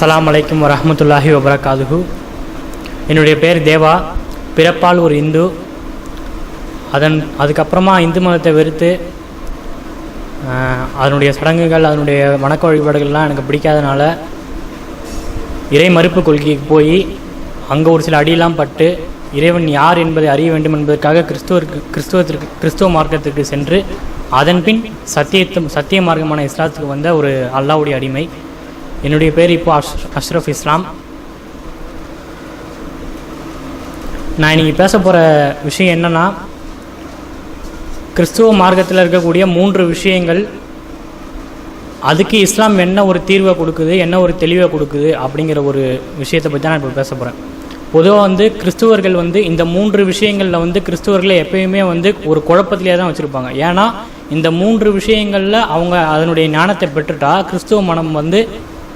அஸ்லாம் அலைக்கும் வரமத்துல்லாஹி வபரகாதுகு என்னுடைய பேர் தேவா. பிறப்பால் ஒரு இந்து. அதன் அதுக்கப்புறமா இந்து மதத்தை வெறுத்து அதனுடைய சடங்குகள் அதனுடைய வணக்க வழிபாடுகள்லாம் எனக்கு பிடிக்காதனால இறை மறுப்பு கொள்கைக்கு போய் அங்கே ஒரு சில அடியெல்லாம் பட்டு இறைவன் யார் என்பதை அறிய வேண்டும் என்பதற்காக கிறிஸ்துவருக்கு கிறிஸ்துவத்திற்கு கிறிஸ்துவ மார்க்கத்திற்கு சென்று அதன்பின் சத்தியத்தும் சத்திய மார்க்கமான இஸ்லாத்துக்கு வந்த ஒரு அல்லாவுடைய அடிமை. என்னுடைய பேர் இப்போ அஷ் அஷ்ரஃப் இஸ்லாம். நான் இன்றைக்கி பேச போகிற விஷயம் என்னென்னா கிறிஸ்துவ மார்க்கத்தில் இருக்கக்கூடிய மூன்று விஷயங்கள் அதுக்கு இஸ்லாம் என்ன ஒரு தீர்வை கொடுக்குது என்ன ஒரு தெளிவை கொடுக்குது அப்படிங்கிற ஒரு விஷயத்தை பற்றி தான் நான் இப்போ பேச போகிறேன் பொதுவாக வந்து கிறிஸ்துவர்கள் வந்து இந்த மூன்று விஷயங்களில் வந்து கிறிஸ்துவர்களை எப்பயுமே வந்து ஒரு குழப்பத்திலே தான் வச்சுருப்பாங்க. ஏன்னா இந்த மூன்று விஷயங்களில் அவங்க அதனுடைய ஞானத்தை பெற்றுட்டா கிறிஸ்துவ மனம் வந்து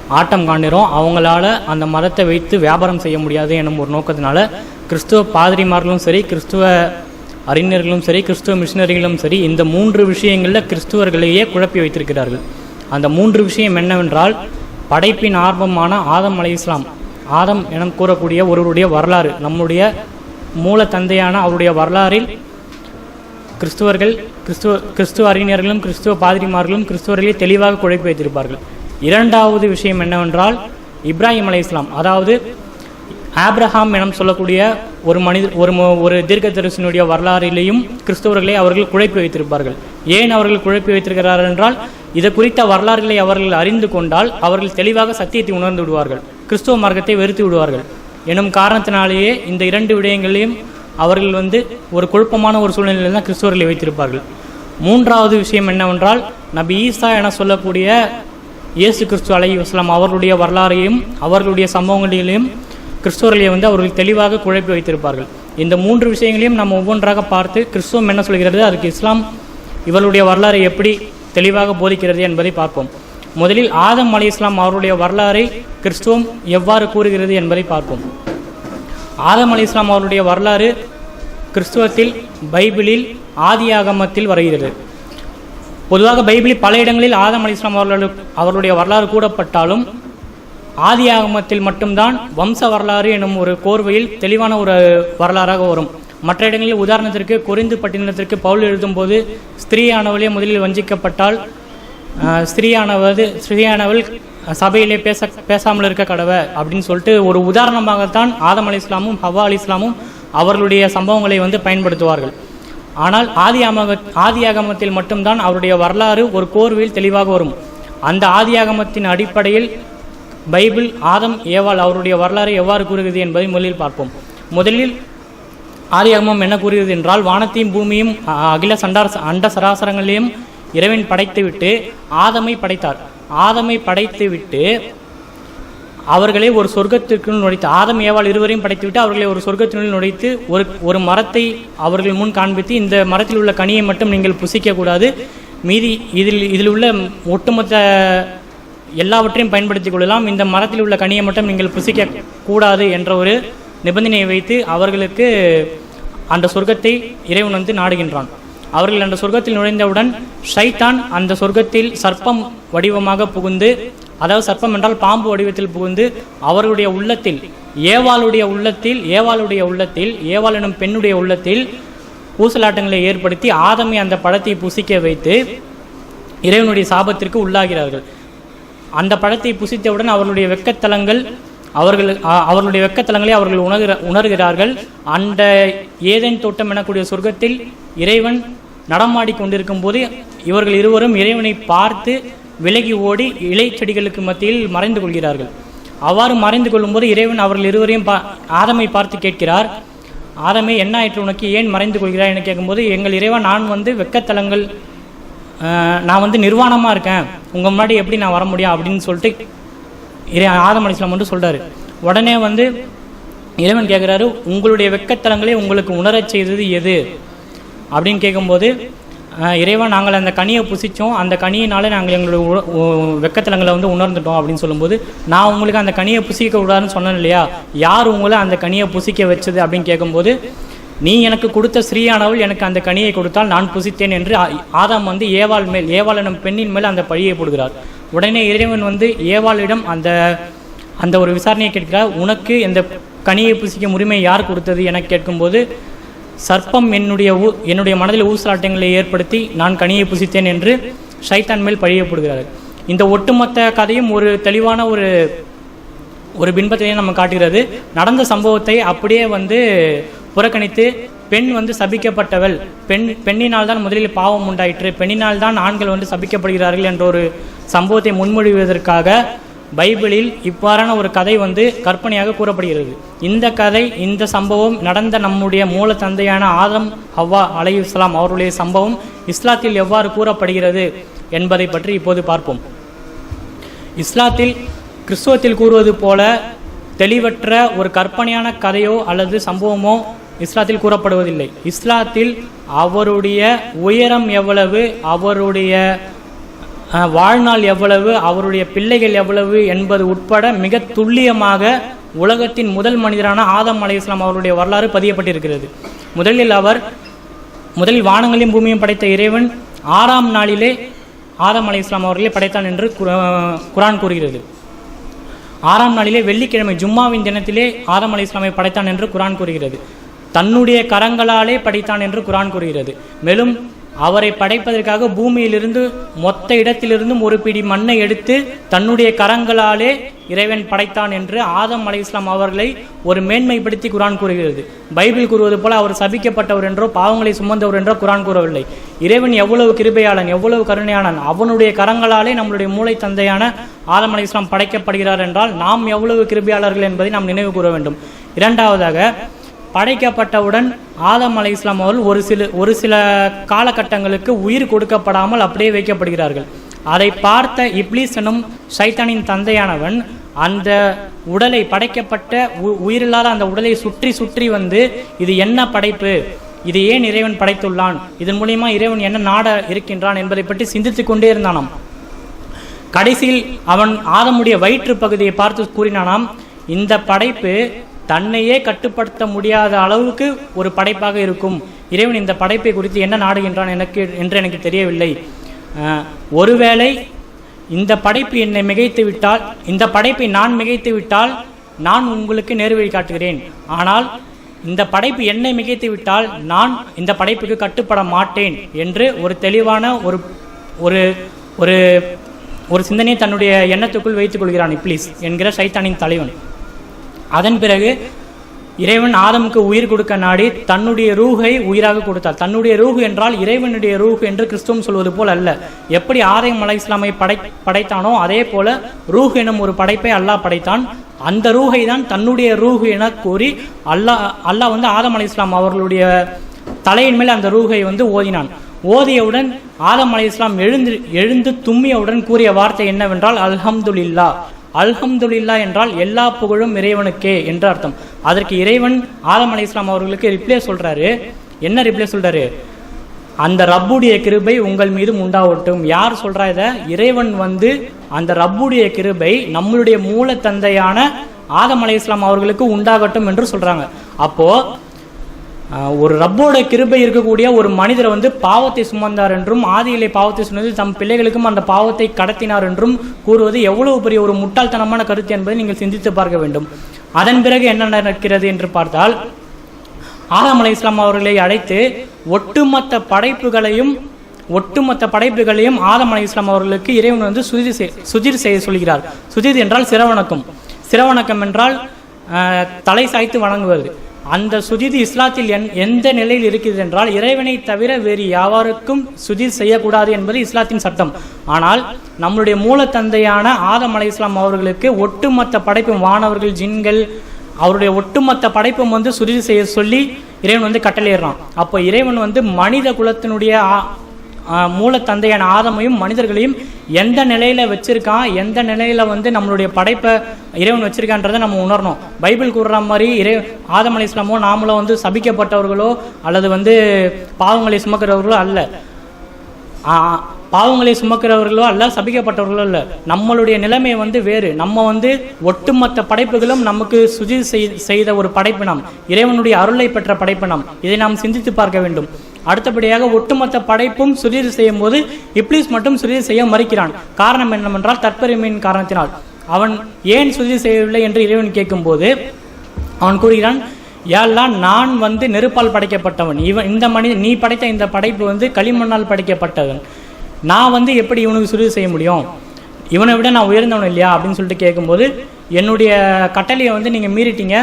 ஆட்டம் காண்டிரும் அவங்களால அந்த மதத்தை வைத்து வியாபாரம் செய்ய முடியாது எனும் ஒரு நோக்கத்தினால கிறிஸ்துவ பாதிரிமார்களும் சரி கிறிஸ்துவ அறிஞர்களும் சரி கிறிஸ்துவ மிஷினரிகளும் சரி இந்த மூன்று விஷயங்களில் கிறிஸ்துவர்களையே குழப்பி வைத்திருக்கிறார்கள். அந்த மூன்று விஷயம் என்னவென்றால் படைப்பின் ஆர்வமான ஆதம் அலை இஸ்லாம். ஆதம் என கூறக்கூடிய ஒருவருடைய வரலாறு நம்முடைய மூல தந்தையான அவருடைய வரலாறில் கிறிஸ்துவர்கள் கிறிஸ்துவ கிறிஸ்துவ அறிஞர்களும் கிறிஸ்துவ பாதிரிமார்களும் கிறிஸ்துவர்களே தெளிவாக குழப்பி வைத்திருப்பார்கள். இரண்டாவது விஷயம் என்னவென்றால் இப்ராஹிம் அலை இஸ்லாம் அதாவது ஆப்ரஹாம் எனம் சொல்லக்கூடிய ஒரு மனித ஒரு மு- ஒரு தீர்க்கதரிசனுடைய வரலாறிலேயும் கிறிஸ்தவர்களை அவர்கள் குழப்பி வைத்திருப்பார்கள். ஏன் அவர்கள் குழப்பி வைத்திருக்கிறார்கள் என்றால் இது குறித்த வரலாறுகளை அவர்கள் அறிந்து கொண்டால் அவர்கள் தெளிவாக சத்தியத்தை உணர்ந்து விடுவார்கள். கிறிஸ்துவ மார்க்கத்தை வெறுத்து விடுவார்கள். எனும் காரணத்தினாலேயே இந்த இரண்டு விடயங்களையும் அவர்கள் வந்து ஒரு குழப்பமான ஒரு சூழ்நிலையில் தான் கிறிஸ்தவர்களை வைத்திருப்பார்கள். மூன்றாவது விஷயம் என்னவென்றால் நபி ஈசா என சொல்லக்கூடிய இயேசு கிறிஸ்து அலை வஸ்லாம் அவர்களுடைய வரலாறையும் அவர்களுடைய சம்பவங்களையும் கிறிஸ்துவர்களை வந்து அவர்கள் தெளிவாக குழப்பி வைத்திருப்பார்கள். இந்த மூன்று விஷயங்களையும் நம்ம ஒவ்வொன்றாக பார்த்து கிறிஸ்துவம் என்ன சொல்கிறது அதுக்கு இஸ்லாம் இவர்களுடைய வரலாறை எப்படி தெளிவாக போதிக்கிறது என்பதை பார்ப்போம். முதலில் ஆதம் அலி இஸ்லாம் அவருடைய வரலாறை கிறிஸ்துவம் எவ்வாறு கூறுகிறது என்பதை பார்ப்போம். ஆதம் அலி இஸ்லாம் அவருடைய வரலாறு கிறிஸ்துவத்தில் பைபிளில் ஆதியாகமத்தில் வருகிறது. பொதுவாக பைபிளில் பல இடங்களில் ஆதம் அலி இஸ்லாம் அவர்கள் அவர்களுடைய வரலாறு கூறப்பட்டாலும் ஆதியாகமத்தில் மட்டும்தான் வம்ச வரலாறு எனும் ஒரு கோர்வையில் தெளிவான ஒரு வரலாறாக வரும். மற்ற இடங்களில் உதாரணத்திற்கு குறைந்து பட்டினத்திற்கு பவுல் எழுதும்போது ஸ்திரீயானவளே முதலில் வஞ்சிக்கப்பட்டால் ஸ்திரீயானவது ஸ்திரீயானவள் சபையிலே பேச பேசாமல் இருக்க கடவை அப்படின்னு சொல்லிட்டு ஒரு உதாரணமாகத்தான் ஆதம் அலி இஸ்லாமும் ஹவா அலி இஸ்லாமும் அவர்களுடைய சம்பவங்களை வந்து பயன்படுத்துவார்கள். ஆனால் ஆதியாமக ஆதியாகமத்தில் மட்டும்தான் அவருடைய வரலாறு ஒரு கோர்வையில் தெளிவாக வரும். அந்த ஆதியாகமத்தின் அடிப்படையில் பைபிள் ஆதம் ஏவாள் அவருடைய வரலாறை எவ்வாறு கூறுகிறது என்பதை முதலில் பார்ப்போம். முதலில் ஆதியாகமம் என்ன கூறுகிறது என்றால் வானத்தையும் பூமியும் அகில சண்டார் அண்ட சராசரங்களையும் இறைவன் படைத்துவிட்டு ஆதமை படைத்தார். ஆதமை படைத்துவிட்டு அவர்களை ஒரு சொர்க்கத்திற்குள் நுழைத்து ஆதம் ஏவாள் இருவரையும் படைத்துவிட்டு அவர்களை ஒரு சொர்க்கத்தினுள் நுழைத்து ஒரு ஒரு மரத்தை அவர்கள் முன் காண்பித்து இந்த மரத்தில் உள்ள கனியை மட்டும் நீங்கள் புசிக்கக்கூடாது. மீதி இதில் இதில் உள்ள ஒட்டுமொத்த எல்லாவற்றையும் பயன்படுத்திக் கொள்ளலாம். இந்த மரத்தில் உள்ள கனியை மட்டும் நீங்கள் புசிக்க கூடாது என்ற ஒரு நிபந்தனையை வைத்து அவர்களுக்கு அந்த சொர்க்கத்தை இறைவன் வந்து நாடுகின்றான். அவர்கள் அந்த சொர்க்கத்தில் நுழைந்தவுடன் ஷைத்தான் அந்த சொர்க்கத்தில் சர்ப்பம் வடிவமாக புகுந்து அதாவது சர்ப்பம் என்றால் பாம்பு வடிவத்தில் புகுந்து அவர்களுடைய உள்ளத்தில் ஏவாளுடைய உள்ளத்தில் ஏவாளுடைய உள்ளத்தில் ஏவாள் எனும் பெண்ணுடைய உள்ளத்தில் ஊசலாட்டங்களை ஏற்படுத்தி ஆதமை அந்த பழத்தை புசிக்க வைத்து இறைவனுடைய சாபத்திற்கு உள்ளாகிறார்கள். அந்த பழத்தை புசித்தவுடன் அவர்களுடைய வெக்கத்தலங்கள் அவர்கள் அவர்களுடைய வெக்கத்தலங்களை அவர்கள் உணர்கிற உணர்கிறார்கள். அந்த ஏதேன் தோட்டம் எனக்கூடிய சொர்க்கத்தில் இறைவன் நடமாடி கொண்டிருக்கும் போது இவர்கள் இருவரும் இறைவனை பார்த்து விலகி ஓடி இலை செடிகளுக்கு மத்தியில் மறைந்து கொள்கிறார்கள். அவ்வாறு மறைந்து கொள்ளும்போது இறைவன் அவர்கள் இருவரையும் பா ஆதமை பார்த்து கேட்கிறார் ஆதமே என்ன ஆயிற்று உனக்கு? ஏன் மறைந்து கொள்கிறாய்? என கேட்கும்போது எங்கள் இறைவன் நான் வந்து வெக்கத்தலங்கள் நான் வந்து நிர்வாணமாக இருக்கேன். உங்கள் முன்னாடி எப்படி நான் வர முடியும்? அப்படின்னு சொல்லிட்டு இறை ஆதம் அலிஸ்லாம் வந்து சொல்கிறாரு உடனே வந்து இறைவன் கேட்குறாரு உங்களுடைய வெக்கத்தலங்களை உங்களுக்கு உணரச் செய்தது எது? அப்படின்னு கேட்கும்போது இறைவன் நாங்கள் அந்த கனியை புசித்தோம் அந்த கனியினால நாங்கள் எங்களுடைய உ- உ- வெக்கத்தலங்களை வந்து உணர்ந்துட்டோம் அப்படின்னு சொல்லும்போது நான் உங்களுக்கு அந்த கனியை புசிக்க கூடாதுன்னு சொன்னேன் இல்லையா? யார் உங்களை அந்த கனியை புசிக்க வச்சது அப்படின்னு கேட்கும்போது நீ எனக்கு கொடுத்த ஸ்ரீயானவள் எனக்கு அந்த கனியை கொடுத்தால் நான் புசித்தேன் என்று ஆதாம் வந்து ஏவாள் மேல் ஏவாள் எனும் பெண்ணின் மேல் அந்த பழியை போடுகிறார். உடனே இறைவன் வந்து ஏவாளிடம் அந்த அந்த ஒரு விசாரணையை கேட்கிறார். உனக்கு இந்த கனியை புசிக்கும் உரிமை யார் கொடுத்தது என கேட்கும்போது சர்ப்பம் என்னுடைய ஊ என்னுடைய மனதில் ஊசலாட்டங்களை ஏற்படுத்தி நான் கனியை புசித்தேன் என்று ஷைத்தான் மேல் பழியப்படுகிறார்கள் இந்த ஒட்டுமொத்த கதையும் ஒரு தெளிவான ஒரு ஒரு பின்பத்தையும் நம்ம காட்டுகிறது. நடந்த சம்பவத்தை அப்படியே வந்து புறக்கணித்து பெண் வந்து சபிக்கப்பட்டவள் பெண் பெண்ணினால் தான் முதலில் பாவம் உண்டாயிற்று பெண்ணினால் தான் ஆண்கள் வந்து சபிக்கப்படுகிறார்கள் என்ற ஒரு சம்பவத்தை முன்மொழிவதற்காக பைபிளில் இவ்வாறான ஒரு கதை வந்து கற்பனையாக கூறப்படுகிறது. இந்த கதை இந்த சம்பவம் நடந்த நம்முடைய மூல தந்தையான ஆதம் ஹவ்வா அலையுஸ்லாம் அவருடைய சம்பவம் இஸ்லாத்தில் எவ்வாறு கூறப்படுகிறது என்பதை பற்றி இப்போது பார்ப்போம். இஸ்லாத்தில் கிறிஸ்துவத்தில் கூறுவது போல தெளிவற்ற ஒரு கற்பனையான கதையோ அல்லது சம்பவமோ இஸ்லாத்தில் கூறப்படுவதில்லை. இஸ்லாத்தில் அவருடைய உயரம் எவ்வளவு அவருடைய வாழ்நாள் எவ்வளவு அவருடைய பிள்ளைகள் எவ்வளவு என்பது உட்பட மிக துல்லியமாக உலகத்தின் முதல் மனிதரான ஆதம் அலை இஸ்லாம் அவருடைய வரலாறு பதியப்பட்டிருக்கிறது. முதலில் அவர் முதலில் வானங்களையும் பூமியும் படைத்த இறைவன் ஆறாம் நாளிலே ஆதம் அலை இஸ்லாம் அவர்களே படைத்தான் என்று குரான் கூறுகிறது. ஆறாம் நாளிலே வெள்ளிக்கிழமை ஜும்மாவின் தினத்திலே ஆதம் அலை இஸ்லாமை படைத்தான் என்று குரான் கூறுகிறது. தன்னுடைய கரங்களாலே படைத்தான் என்று குரான் கூறுகிறது. மேலும் அவரை படைப்பதற்காக பூமியிலிருந்து மொத்த இடத்திலிருந்தும் ஒரு பிடி மண்ணை எடுத்து தன்னுடைய கரங்களாலே இறைவன் படைத்தான் என்று ஆதம் அலை இஸ்லாம் அவர்களை ஒரு மேன்மைப்படுத்தி குரான் கூறுகிறது. பைபிள் கூறுவது போல அவர் சபிக்கப்பட்டவர் என்றோ பாவங்களை சுமந்தவர் என்றோ குரான் கூறவில்லை. இறைவன் எவ்வளவு கிருபையாளன் எவ்வளவு கருணையாளன் அவனுடைய கரங்களாலே நம்மளுடைய மூளை தந்தையான ஆதம் அலை இஸ்லாம் படைக்கப்படுகிறார் என்றால் நாம் எவ்வளவு கிருபையாளர்கள் என்பதை நாம் நினைவு கூற வேண்டும். இரண்டாவதாக படைக்கப்பட்டவுடன் ஆதம் அலை இஸ்லாம் அவர்கள் ஒரு சில ஒரு சில காலகட்டங்களுக்கு உயிர் கொடுக்கப்படாமல் அப்படியே வைக்கப்படுகிறார்கள். அதை பார்த்த இப்லீஸ் எனும் சைத்தானின் தந்தையானவன் அந்த உடலை படைக்கப்பட்ட உ- உயிரில்லாத அந்த உடலை சுற்றி சுற்றி வந்து இது என்ன படைப்பு? இது ஏன் இறைவன் படைத்துள்ளான்? இதன் மூலியமா இறைவன் என்ன நாட இருக்கின்றான் என்பதை பற்றி சிந்தித்துக் கொண்டே இருந்தானாம். கடைசியில் அவன் ஆதமுடைய வயிற்று பகுதியை பார்த்து கூறினானாம் இந்த படைப்பு தன்னையே கட்டுப்படுத்த முடியாத அளவுக்கு ஒரு படைப்பாக இருக்கும். இறைவன் இந்த படைப்பை குறித்து என்ன நாடுகின்றான் எனக்கு என்று எனக்கு தெரியவில்லை. ஒருவேளை இந்த படைப்பு என்னை மிகைத்து விட்டால் இந்த படைப்பை நான் மிகைத்து விட்டால் நான் உங்களுக்கு நேர்வழி காட்டுகிறேன். ஆனால் இந்த படைப்பு என்னை மிகைத்து விட்டால் நான் இந்த படைப்புக்கு கட்டுப்பட மாட்டேன் என்று ஒரு தெளிவான ஒரு ஒரு ஒரு ஒரு சிந்தனையை தன்னுடைய எண்ணத்துக்குள் வைத்துக் கொள்கிறான் இப்ளீஸ் என்கிற சைத்தானின் தலைவன். அதன் பிறகு இறைவன் ஆதமுக்கு உயிர் கொடுக்க நாடி தன்னுடைய ரூஹை உயிராக கொடுத்தார். தன்னுடைய ரூஹ் என்றால் இறைவனுடைய ரூஹ் என்று கிறிஸ்துவம் சொல்வது போல் அல்ல. எப்படி ஆதம் அலை இஸ்லாமை படை படைத்தானோ அதே போல ரூஹ் எனும் ஒரு படைப்பை அல்லாஹ் படைத்தான். அந்த ரூஹை தான் தன்னுடைய ரூஹ் என கூறி அல்லாஹ் அல்லாஹ் வந்து ஆதம் அலை இஸ்லாம் அவர்களுடைய தலையின் மேல் அந்த ரூஹை வந்து ஓதினான். ஓதியவுடன் ஆதம் அலை இஸ்லாம் எழுந்து எழுந்து தும்மியவுடன் கூறிய வார்த்தை என்னவென்றால் அல்ஹம்துல்லா அல்ஹம்துலில்லா என்றால் எல்லா புகழும் இறைவனுக்கே என்று அர்த்தம். அதற்கு இறைவன் ஆலம் அலி இஸ்லாம் அவர்களுக்கு ரிப்ளை சொல்றாரு. என்ன ரிப்ளை சொல்றாரு? அந்த ரப்புடைய கிருபை உங்கள் மீதும் உண்டாகட்டும். யார் சொல்றா இதை? இறைவன் வந்து அந்த ரப்புடைய கிருபை நம்மளுடைய மூல தந்தையான ஆதம் அலை இஸ்லாம் அவர்களுக்கு உண்டாகட்டும் என்று சொல்றாங்க. அப்போ ஒரு ரப்போட கிருபை இருக்கக்கூடிய ஒரு மனிதர் வந்து பாவத்தை சுமந்தார் என்றும் ஆதியிலே பாவத்தை சுமந்து தம் பிள்ளைகளுக்கும் அந்த பாவத்தை கடத்தினார் என்றும் கூறுவது எவ்வளவு பெரிய ஒரு முட்டாள்தனமான கருத்து என்பதை நீங்கள் சிந்தித்து பார்க்க வேண்டும். அதன் பிறகு என்ன நடக்கிறது என்று பார்த்தால் ஆதாம் அலை இஸ்லாம் அவர்களை அழைத்து ஒட்டுமொத்த படைப்புகளையும் ஒட்டுமொத்த படைப்புகளையும் ஆதம் அலை இஸ்லாம் அவர்களுக்கு இறைவன் வந்து சுஜிர் செய் சுதிர் செய்ய சொல்கிறார். சுதிர் என்றால் சிரவணக்கம். சிரவணக்கம் என்றால் ஆஹ், தலை சாய்த்து வணங்குவது. அந்த சுஜிதி இஸ்லாத்தில் என் எந்த நிலையில் இருக்கிறது என்றால் இறைவனை தவிர வேறு யாவருக்கும் சுஜித் செய்யக்கூடாது என்பது இஸ்லாத்தின் சட்டம். ஆனால் நம்முடைய மூல தந்தையான ஆதம் அலை இஸ்லாம் அவர்களுக்கு ஒட்டுமொத்த படைப்பும் வானவர்கள் ஜின்கள் அவருடைய ஒட்டுமொத்த படைப்பும் வந்து சுருதி செய்ய சொல்லி இறைவன் வந்து கட்டளையிடுறான். அப்போ இறைவன் வந்து மனித குலத்தினுடைய மூல தந்தையான ஆதமையும் மனிதர்களையும் எந்த நிலையில் வச்சிருக்கான் எந்த நிலையில் வந்து நம்மளுடைய படைப்பை இறைவன் வச்சிருக்கான்றதை நம்ம உணரணும். பைபிள் கூறுற மாதிரி இறை ஆதம் அலி இஸ்லாமோ நாமளோ வந்து சபிக்கப்பட்டவர்களோ அல்லது வந்து பாவங்களை சுமக்கிறவர்களோ அல்ல. பாவங்களை சுமக்கிறவர்களோ அல்ல சபிக்கப்பட்டவர்களோ அல்ல. நம்மளுடைய நிலைமை வந்து வேறு. நம்ம வந்து ஒட்டுமொத்த படைப்புகளும் நமக்கு சுஜி செய்- செய்த ஒரு படைப்பினம் இறைவனுடைய அருளை பெற்ற படைப்பினம் இதை நாம் சிந்தித்து பார்க்க வேண்டும். அடுத்தபடியாக ஒட்டுமொத்த படைப்பும் சுரீர் செய்யும் போது இப்ளீஸ் மட்டும் சுரீர் செய்ய மறுக்கிறான். காரணம் என்னவென்றால் தற்பெருமையின் காரணத்தினால். அவன் ஏன் சுருதி செய்யவில்லை என்று இறைவன் கேட்கும்போது அவன் கூறுகிறான் ஏல்லாம் நான் வந்து நெருப்பால் படைக்கப்பட்டவன். இவன் இந்த மனித நீ படைத்த இந்த படைப்பு வந்து களிமண்ணால் படைக்கப்பட்டவன் நான் வந்து எப்படி இவனுக்கு சுருதி செய்ய முடியும்? இவனை விட நான் உயர்ந்தவன் இல்லையா? அப்படின்னு சொல்லிட்டு கேட்கும்போது என்னுடைய கட்டளையை வந்து நீங்கள் மீறிட்டீங்க.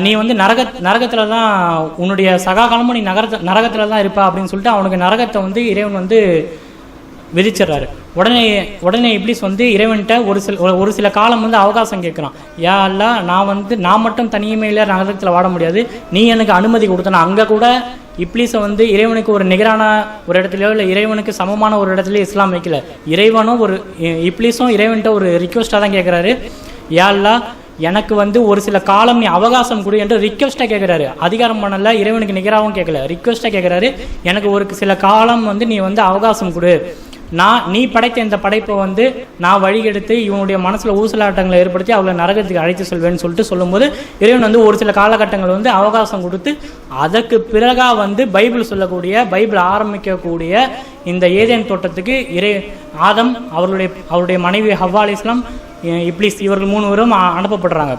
நீ வந்து நரக நரகத்தில் தான் உன்னுடைய சகா காலமும் நீ நகரத்த நரகத்தில் தான் இருப்பா அப்படின்னு சொல்லிட்டு அவனுக்கு நரகத்தை வந்து இறைவன் வந்து விதிச்சிடுறாரு. உடனே உடனே இப்படிஸ் வந்து இறைவன்கிட்ட ஒரு சில ஒரு- சில காலம் வந்து அவகாசம் கேட்குறான். யா அல்லா நான் வந்து நான் மட்டும் தனியுமையில் நரகத்தில் வாட முடியாது. நீ எனக்கு அனுமதி கொடுத்தன அங்கே கூட இப்ளீஸை வந்து இறைவனுக்கு ஒரு நிகரான ஒரு இடத்துலையோ இல்லை இறைவனுக்கு சமமான ஒரு இடத்துலையோ இஸ்லாம் வைக்கல. இறைவனும் ஒரு இ- இப்ளீஸும் இறைவன்கிட்ட ஒரு ரிக்வஸ்ட்டாக தான் கேட்குறாரு. யா இல்லை எனக்கு வந்து ஒரு சில காலம் நீ அவகாசம் கொடு என்று ரிக்வெஸ்ட்டாக கேட்குறாரு அதிகாரம் பண்ணல இறைவனுக்கு நிகராகவும் கேட்கல ரிக்வெஸ்ட்டாக கேட்குறாரு எனக்கு ஒரு சில காலம் வந்து நீ வந்து அவகாசம் கொடு. நான் நீ படைத்த இந்த படைப்பை வந்து நான் வழிகெடுத்து இவனுடைய மனசில் ஊசலாட்டங்களை ஏற்படுத்தி அவளை நரகத்துக்கு அழைத்து செல்வேன்னு சொல்லிட்டு சொல்லும்போது இறைவன் வந்து ஒரு சில காலகட்டங்கள் வந்து அவகாசம் கொடுத்து அதற்கு பிறகா வந்து பைபிள் சொல்லக்கூடிய பைபிள் ஆரம்பிக்கக்கூடிய இந்த ஏதேன் தோட்டத்துக்கு இறை ஆதம் அவர்களுடைய அவருடைய மனைவி ஹவ்வா அலி இஸ்லாம் இப்ளீஸ் இவர்கள் மூணு பேரும் அனுப்பப்படுறாங்க.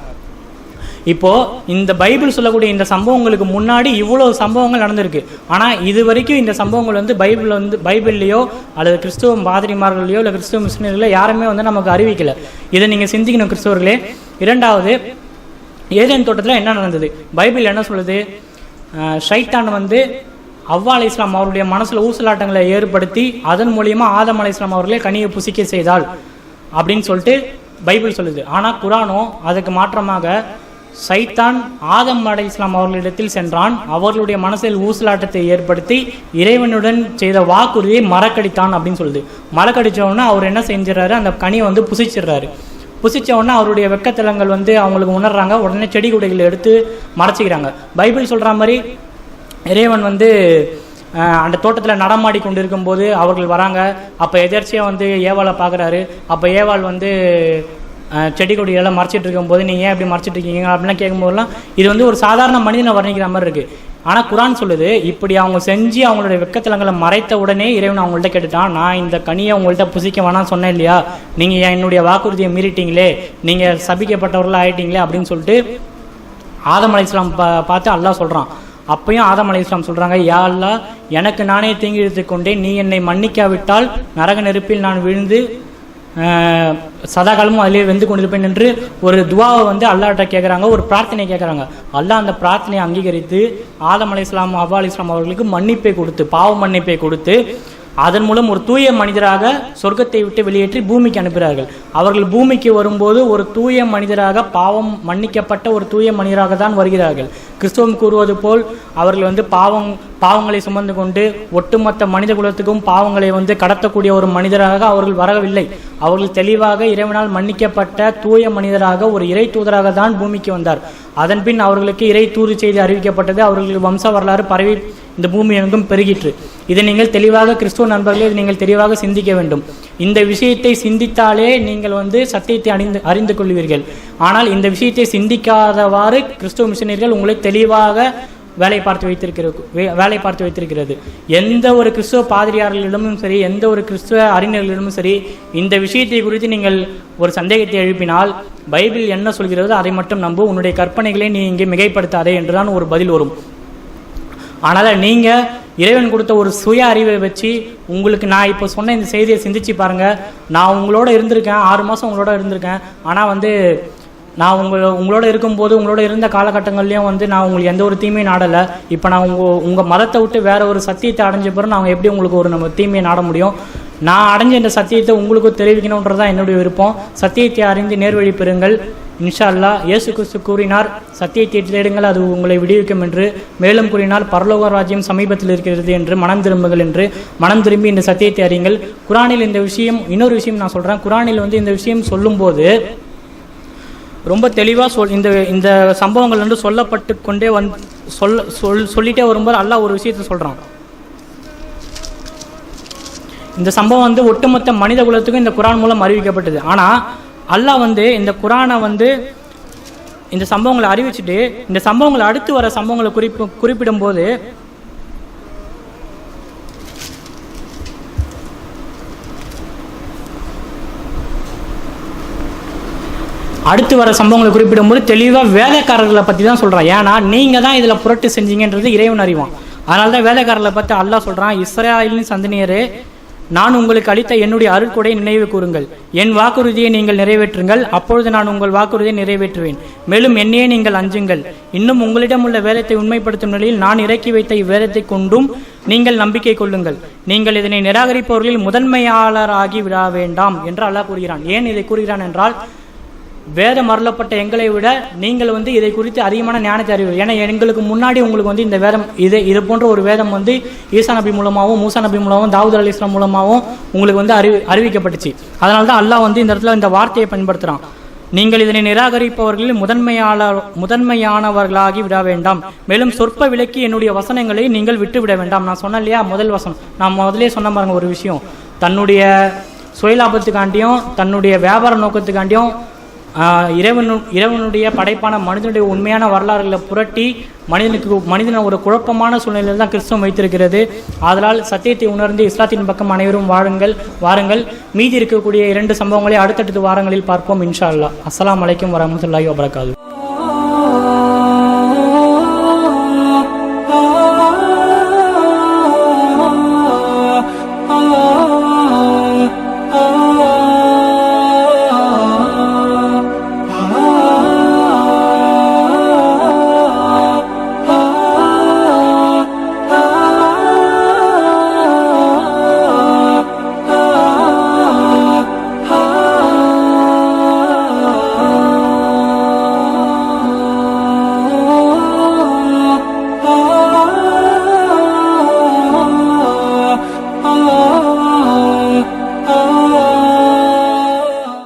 இப்போது இந்த பைபிள் சொல்லக்கூடிய இந்த சம்பவங்களுக்கு முன்னாடி இவ்வளோ சம்பவங்கள் நடந்திருக்கு. ஆனால் இது வரைக்கும் இந்த சம்பவங்கள் வந்து பைபிள் வந்து பைபிள்லையோ அல்லது கிறிஸ்துவ பாதிரிமார்களையோ இல்லை கிறிஸ்துவ மிஷினர்களோ யாருமே வந்து நமக்கு அறிவிக்கலை. இதை நீங்கள் சிந்திக்கணும் கிறிஸ்தவர்களே. இரண்டாவது ஏதேன் தோட்டத்தில் என்ன நடந்தது? பைபிள் என்ன சொல்லுது? ஷைத்தான் வந்து அவ்வா இஸ்லாம் அவருடைய மனசில் ஊசலாட்டங்களை ஏற்படுத்தி அதன் மூலியமாக ஆதம் அலை இஸ்லாம் அவர்களே கனியை புசிக்க செய்தால் அப்படின்னு சொல்லிட்டு பைபிள் சொல்லுது. ஆனால் குரானோ அதுக்கு மாற்றமாக சைத்தான் ஆதம் அலை இஸ்லாம் அவர்களிடத்தில் சென்றான். அவர்களுடைய மனசில் ஊசலாட்டத்தை ஏற்படுத்தி இறைவனுடன் செய்த வாக்குறுதியை மறக்கடித்தான் அப்படின்னு சொல்லுது. மறக்கடிச்ச அவர் என்ன செஞ்சிடறாரு? அந்த கனியை வந்து புசிச்சிடுறாரு. புசிச்ச உடனே அவருடைய வெக்கத்தலங்கள் வந்து அவங்களுக்கு உணர்றாங்க. உடனே செடி கொடிகளை எடுத்து மறைச்சிக்கிறாங்க. பைபிள் சொல்கிற மாதிரி இறைவன் வந்து அந்த தோட்டத்தில் நடமாடி கொண்டு இருக்கும்போது அவர்கள் வராங்க. அப்போ எதர்ச்சியாக வந்து ஏவாளை பார்க்குறாரு அப்போ ஏவாள் வந்து செடி கொடியெல்லாம் மறைச்சிட்டு இருக்கும்போது நீங்கள் ஏன் இப்படி மறைச்சிட்டு இருக்கீங்க? அப்படிலாம் கேட்கும்போதெல்லாம் இது வந்து ஒரு சாதாரண மனிதனை வர்ணிக்கிற மாதிரி இருக்குது ஆனால் குரான் சொல்லுது இப்படி அவங்க செஞ்சு அவங்களுடைய வெக்கத்தலங்களை மறைத்த உடனே இறைவன் அவங்கள்ட்ட கேட்டுட்டான். நான் இந்த கனியை அவங்கள்ட்ட புசிக்க வேணாம்னு சொன்னேன் இல்லையா? நீங்கள் என்னுடைய வாக்குறுதியை மீறிட்டீங்களே? நீங்கள் சபிக்கப்பட்டவர்களாக ஆயிட்டீங்களே? அப்படின்னு சொல்லிட்டு ஆதம் அலை இஸ்லாம் பா பார்த்து அல்லாஹ் சொல்கிறான் அப்பயும் ஆதம் அலி இஸ்லாம் சொல்கிறாங்க யா எனக்கு நானே தீங்கி இழுத்துக்கொண்டே நீ என்னை மன்னிக்காவிட்டால் நரக நெருப்பில் நான் விழுந்து ஆஹ், சதாகாலமும் அதிலே வெந்து கொண்டிருப்பேன் என்று ஒரு துவாவை வந்து அல்லாட்ட கேட்குறாங்க ஒரு பிரார்த்தனை கேட்குறாங்க அல்லாஹ் அந்த பிரார்த்தனையை அங்கீகரித்து ஆதம் அலி இஸ்லாம் அவ்வா அலி இஸ்லாம் அவர்களுக்கு மன்னிப்பை கொடுத்து பாவ மன்னிப்பை கொடுத்து அதன் மூலம் ஒரு தூய மனிதராக சொர்க்கத்தை விட்டு வெளியேற்றி பூமிக்கு அனுப்புகிறார்கள். அவர்கள் பூமிக்கு வரும்போது ஒரு தூய மனிதராக பாவம் மன்னிக்கப்பட்ட ஒரு தூய மனிதராக தான் வருகிறார்கள். கிறிஸ்துவம் கூறுவது போல் அவர்கள் வந்து பாவம் பாவங்களை சுமந்து கொண்டு ஒட்டுமொத்த மனித குலத்துக்கும் பாவங்களை வந்து கடத்தக்கூடிய ஒரு மனிதராக அவர்கள் வரவில்லை. அவர்கள் தெளிவாக இறைவனால் மன்னிக்கப்பட்ட தூய மனிதராக ஒரு இறை தூதராக தான் பூமிக்கு வந்தார். அதன்பின் அவர்களுக்கு இறை தூது செய்தி அறிவிக்கப்பட்டது. அவர்களுக்கு வம்ச வரலாறு பரவி இந்த பூமி எங்கும் பெருகிற்று. இதை நீங்கள் தெளிவாக கிறிஸ்துவ நண்பர்களே இதை நீங்கள் தெளிவாக சிந்திக்க வேண்டும். இந்த விஷயத்தை சிந்தித்தாலே நீங்கள் வந்து சத்தியத்தை அறிந்து அறிந்து கொள்வீர்கள். ஆனால் இந்த விஷயத்தை சிந்திக்காதவாறு கிறிஸ்துவ மிஷினர்கள் உங்களை தெளிவாக வேலை பார்த்து வைத்திருக்கிற வே- வேலை பார்த்து வைத்திருக்கிறது. எந்த ஒரு கிறிஸ்துவ பாதிரியார்களிடமும் சரி எந்த ஒரு கிறிஸ்துவ அறிஞர்களிடமும் சரி இந்த விஷயத்தை குறித்து நீங்கள் ஒரு சந்தேகத்தை எழுப்பினால் பைபிள் என்ன சொல்கிறதோ அதை மட்டும் நம்பு. உன்னுடைய கற்பனைகளை நீ இங்கே மிகைப்படுத்தாதே என்றுதான் ஒரு பதில் வரும். ஆனால் நீங்கள் இறைவன் கொடுத்த ஒரு சுய அறிவை வச்சு உங்களுக்கு நான் இப்போ சொன்ன இந்த செய்தியை சிந்திச்சு பாருங்கள் நான் உங்களோட இருந்திருக்கேன் ஆறு மாதம் உங்களோட இருந்திருக்கேன். ஆனால் வந்து நான் உங்கள் உங்களோட இருக்கும்போது உங்களோட இருந்த காலகட்டங்கள்லேயும் வந்து நான் உங்களுக்கு எந்த ஒரு தீமையும் நாடலை. இப்போ நான் உங்கள் உங்கள் மதத்தை விட்டு வேற ஒரு சத்தியத்தை அடைஞ்ச பிறகு நான் எப்படி உங்களுக்கு ஒரு நம்ம தீமையை நாட முடியும்? நான் அடைஞ்ச இந்த சத்தியத்தை உங்களுக்கும் தெரிவிக்கணுன்றது தான் என்னுடைய விருப்பம். சத்தியத்தை அறிந்து நேர்வழி பெறுங்கள். இன்ஷா அல்லாஹ் இயேசு கிறிஸ்து கூறினார் சத்தியத்தை தேடுங்கள் அது உங்களை விடுவிக்கும் என்று. மேலும் கூறினால் பரலோக ராஜ்யம் சமீபத்தில் இருக்கிறது என்று மனம் திரும்புங்கள் என்று. மனம் திரும்பி இந்த சத்தியத்தை அறியுங்கள். குரானில் இந்த விஷயம் இன்னொரு விஷயம் நான் சொல்கிறேன் குரானில் வந்து இந்த விஷயம் சொல்லும்போது ரொம்ப தெளிவாக சொல் இந்த இந்த சம்பவங்கள் வந்து சொல்லப்பட்டு கொண்டே வந் சொல்ல சொல் சொல்லிட்டே வரும்போது அல்லாஹ் ஒரு விஷயத்தை சொல்கிறான் இந்த சம்பவம் வந்து ஒட்டுமொத்த மனித குலத்துக்கும் இந்த குரான் மூலம் அறிவிக்கப்பட்டது. ஆனால் அல்லாஹ் வந்து இந்த குரானை வந்து இந்த சம்பவங்களை அறிவிச்சுட்டு இந்த சம்பவங்களை அடுத்து வர சம்பவங்களை குறிப்பு குறிப்பிடும்போது அடுத்து வர சம்பவங்களை குறிப்பிடும்போது தெளிவாக வேலைக்காரர்களை பற்றி தான் சொல்கிறான் ஏன்னா நீங்கள் தான் இதில் புரட்டு செஞ்சீங்கன்றது இறைவன் அறிவான். அதனால தான் வேலைக்காரர்களை பற்றி அல்லாஹ் சொல்கிறான் இஸ்ரேலின் சந்தனியரே நான் உங்களுக்கு அளித்த என்னுடைய அருட்கொடை நினைவு கூறுங்கள். என் வாக்குறுதியை நீங்கள் நிறைவேற்றுங்கள். அப்பொழுது நான் உங்கள் வாக்குறுதியை நிறைவேற்றுவேன். மேலும் என்னையே நீங்கள் அஞ்சுங்கள். இன்னும் உங்களிடம் உள்ள வேதத்தை உண்மைப்படுத்தும் நிலையில் நான் இறக்கி வைத்த இவ்வேதத்தை கொண்டும் நீங்கள் நம்பிக்கை கொள்ளுங்கள். நீங்கள் இதனை நிராகரிப்பவர்களில் முதன்மையாளராகி விட வேண்டாம் என்று அல்லாஹ் கூறுகிறான். ஏன் இதை கூறுகிறான் என்றால் வேதம் அருளப்பட்ட எங்களை விட நீங்கள் வந்து இதை குறித்து அதிகமான ஞானத்தை அறிவு ஏன்னா எங்களுக்கு முன்னாடி உங்களுக்கு வந்து இந்த வேதம் இது இது போன்ற ஒரு வேதம் வந்து ஈசா நபி மூலமாகவும் மூசா நபி மூலமாகவும் தாவூத் அலி இஸ்லாம் மூலமாகவும் உங்களுக்கு வந்து அறிவி அறிவிக்கப்பட்டுச்சு. அதனால தான் அல்லாஹ் வந்து இந்த இடத்துல இந்த வார்த்தையை பயன்படுத்துகிறான் நீங்கள் இதனை நிராகரிப்பவர்களில் முதன்மையாளர் முதன்மையானவர்களாகி விட வேண்டாம். மேலும் சொற்ப விலைக்கு என்னுடைய வசனங்களை நீங்கள் விட்டு விட வேண்டாம். நான் சொன்னேன் இல்லையா? முதல் வசனம். நான் முதலே சொன்ன பாருங்க ஒரு விஷயம். தன்னுடைய சுயலாபத்துக்காண்டியும் தன்னுடைய வியாபார நோக்கத்துக்காண்டியும் இறைவனு இறைவனுடைய படைப்பான மனிதனுடைய உண்மையான வரலாறுகளை புரட்டி மனிதனுக்கு மனிதனை ஒரு குழப்பமான சூழ்நிலையில் தான் கிறிஸ்தவம் வைத்திருக்கிறது. ஆதலால் சத்தியத்தை உணர்ந்து இஸ்லாத்தின் பக்கம் அனைவரும் வாழுங்கள் வாருங்கள். மீதி இருக்கக்கூடிய இரண்டு சம்பவங்களை அடுத்தடுத்த வாரங்களில் பார்ப்போம் இன்ஷா அல்லாஹ். அஸ்லாம் அலைக்கும் வரமத்துல்லாஹி வபரகாது